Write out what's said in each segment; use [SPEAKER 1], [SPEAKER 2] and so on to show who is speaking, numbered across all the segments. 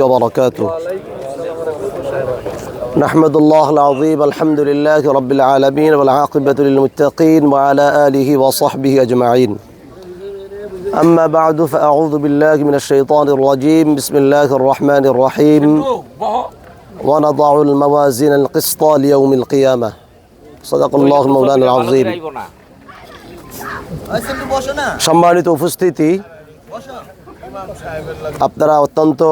[SPEAKER 1] وبركاته نحمد الله العظيم الحمد لله رب العالمين والعاقبة للمتقين وعلى آله وصحبه أجمعين أما بعد فأعوذ بالله من الشيطان الرجيم بسم الله الرحمن الرحيم ونضع الموازين القسط ليوم القيامة صدق الله مولانا العظيم সম্মানিত উপস্থিতি আপনারা অত্যন্ত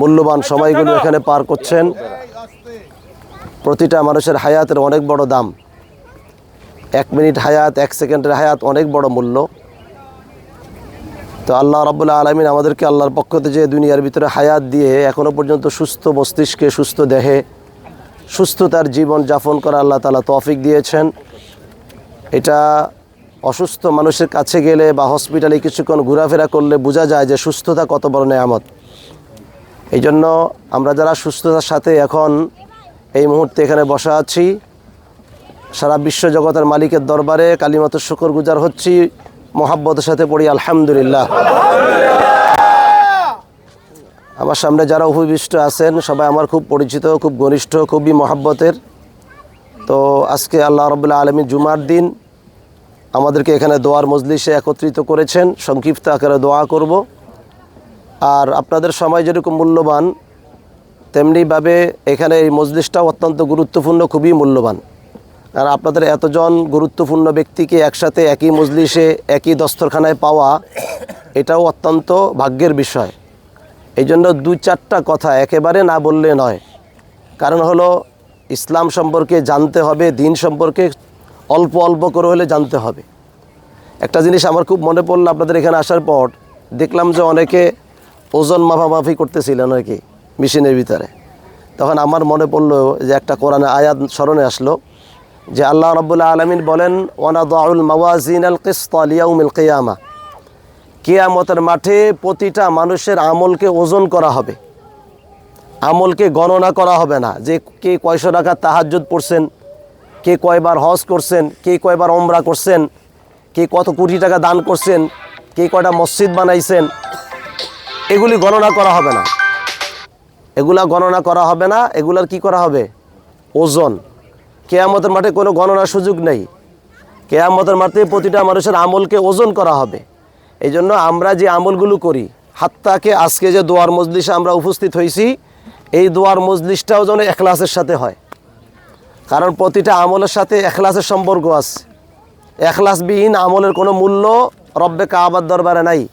[SPEAKER 1] মূল্যবান সময়গুলো এখানে পার করছেন। প্রতিটা মানুষের হায়াতের অনেক বড় দাম। এক মিনিট হায়াত, এক সেকেন্ডের হায়াত অনেক বড় মূল্য। তো আল্লাহ রব্বুল্লাহ আলমিন আমাদেরকে আল্লাহর পক্ষ থেকে যে দুনিয়ার ভিতরে হায়াত দিয়ে এখনও পর্যন্ত সুস্থ মস্তিষ্কে, সুস্থ দেহে সুস্থতার জীবন যাপন করা আল্লাহ তালা তৌফিক দিয়েছেন। এটা অসুস্থ মানুষের কাছে গেলে বা হসপিটালে কিছুক্ষণ ঘোরাফেরা করলে বোঝা যায় যে সুস্থতা কত বড় নেয়ামত। এই জন্য আমরা যারা সুস্থতার সাথে এখন এই মুহূর্তে এখানে বসা আছি, সারা বিশ্ব জগতের মালিকের দরবারে কালিমত শুকর গুজার হচ্ছি, মোহাব্বতের সাথে পড়ি আলহামদুলিল্লাহ। আমার সামনে যারা উপবিষ্ট আছেন, সবাই আমার খুব পরিচিত, খুব ঘনিষ্ঠ, খুবই মহাব্বতের। তো আজকে আল্লাহ রবুল্লাহ আলমী জুমার দিন, আমাদেরকে এখানে দোয়ার মজলিসে একত্রিত করেছেন, সংক্ষিপ্ত আকারে দোয়া করব। আর আপনাদের সময় যেরকম মূল্যবান, তেমনিভাবে এখানে এই মজলিসটাও অত্যন্ত গুরুত্বপূর্ণ, খুবই মূল্যবান। আর আপনাদের এতজন গুরুত্বপূর্ণ ব্যক্তিকে একসাথে একই মজলিসে, একই দস্তরখানায় পাওয়া, এটাও অত্যন্ত ভাগ্যের বিষয়। এই জন্য দু চারটা কথা একেবারে না বললে নয়। কারণ হলো, ইসলাম সম্পর্কে জানতে হবে, দিন সম্পর্কে অল্প অল্প করে হলে জানতে হবে। একটা জিনিস আমার খুব মনে পড়ল আপনাদের এখানে আসার পর, দেখলাম যে অনেকে ওজন মাফামাফি করতেছিলেন আর কি, মেশিনের ভিতরে। তখন আমার মনে পড়ল যে একটা কোরআনে আয়াত স্মরণে আসলো যে আল্লাহ রব্বুল্লাহ আলমিন বলেন ওয়ানা দাউল মাওয়াজিন আল কিস্তালিয়াউমিল কেয়ামা। কেয়ামতের মাঠে প্রতিটা মানুষের আমলকে ওজন করা হবে। আমলকে গণনা করা হবে না। যে কে কয়শো টাকা তাহাজ্জুদ পড়ছেন, কে কয়বার হজ করছেন, কে কয়বার ওমরা করছেন, কে কত কোটি টাকা দান করছেন, কে কয়টা মসজিদ বানাইছেন এগুলি গণনা করা হবে না। এগুলা গণনা করা হবে না, এগুলার কি করা হবে? ওজন। কেয়ামতের মাঠে কোনো গণনার সুযোগ নেই। কেয়ামতের মাঠে প্রতিটা মানুষের আমলকে ওজন করা হবে। এই জন্য আমরা যে আমলগুলো করি, হাত্তাকে আজকে যে দোয়ার মজলিসে আমরা উপস্থিত হয়েছি, এই দোয়ার মজলিসটাও যেন এখলাসের সাথে হয়। কারণ প্রতিটা আমলের সাথে এখলাসের সম্পর্ক আছে। এখলাসবিহীন আমলের কোনো মূল্য রব্বে কাবার দরবারে নাই।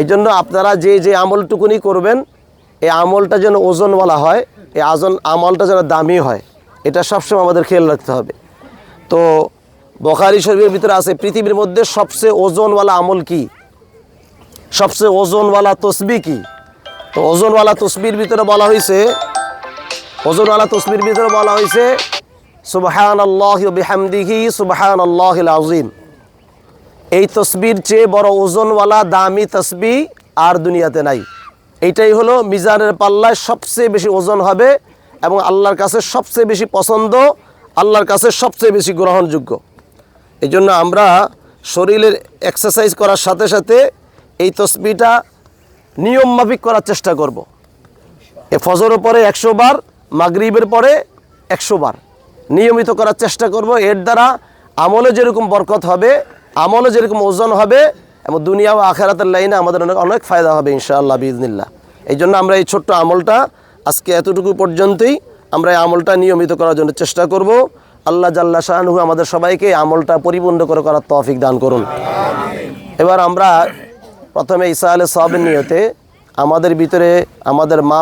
[SPEAKER 1] এই জন্য আপনারা যে যে আমলটুকুনি করবেন, এই আমলটা যেন ওজনওয়ালা হয়, এই আজন আমলটা যেন দামি হয়, এটা সবসময় আমাদের খেয়াল রাখতে হবে। তো বখারি শরীফের ভিতরে আছে, পৃথিবীর মধ্যে সবচেয়ে ওজনওয়ালা আমল কি? সবচেয়ে ওজনওয়ালা তসবি কি? তো ওজনওয়ালা তসবির ভিতরে বলা হয়েছে ওজনওয়ালা তসবির ভিতরে বলা হয়েছে সুবহান আল্লাহ বিহামদিহি সুবহান আল্লাহ আজিম এই তসবির চেয়ে বড় ওজনওয়ালা দামি তসবি আর দুনিয়াতে নাই। এইটাই হলো মিজানের পাল্লায় সবচেয়ে বেশি ওজন হবে এবং আল্লাহর কাছে সবচেয়ে বেশি পছন্দ, আল্লাহর কাছে সবচেয়ে বেশি গ্রহণযোগ্য। এই জন্য আমরা শরীরের এক্সারসাইজ করার সাথে সাথে এই তসবিটা নিয়ম মাফিক করার চেষ্টা করব। এ ফজরের পরে একশো বার, মাগরিবের পরে একশো বার নিয়মিত করার চেষ্টা করব। এর দ্বারা আমলে যেরকম বরকত হবে আমলে যেরকম ওজন হবে এবং দুনিয়া ও আখেরাতের লাইনে আমাদের অনেক অনেক ফায়দা হবে ইনশাআল্লাহ বিজনিল্লাহ এই জন্য আমরা এই ছোট্ট আমলটা আজকে এতটুকু পর্যন্তই আমরা এই আমলটা নিয়মিত করার জন্য চেষ্টা করব। আল্লাহ জাল্লা শাহানহু আমাদের সবাইকে আমলটা পরিপূর্ণ করে করার তৌফিক দান করুন। এবার আমরা প্রথমে ঈসা আলহ সাহাবের নিয়তে আমাদের ভিতরে আমাদের মা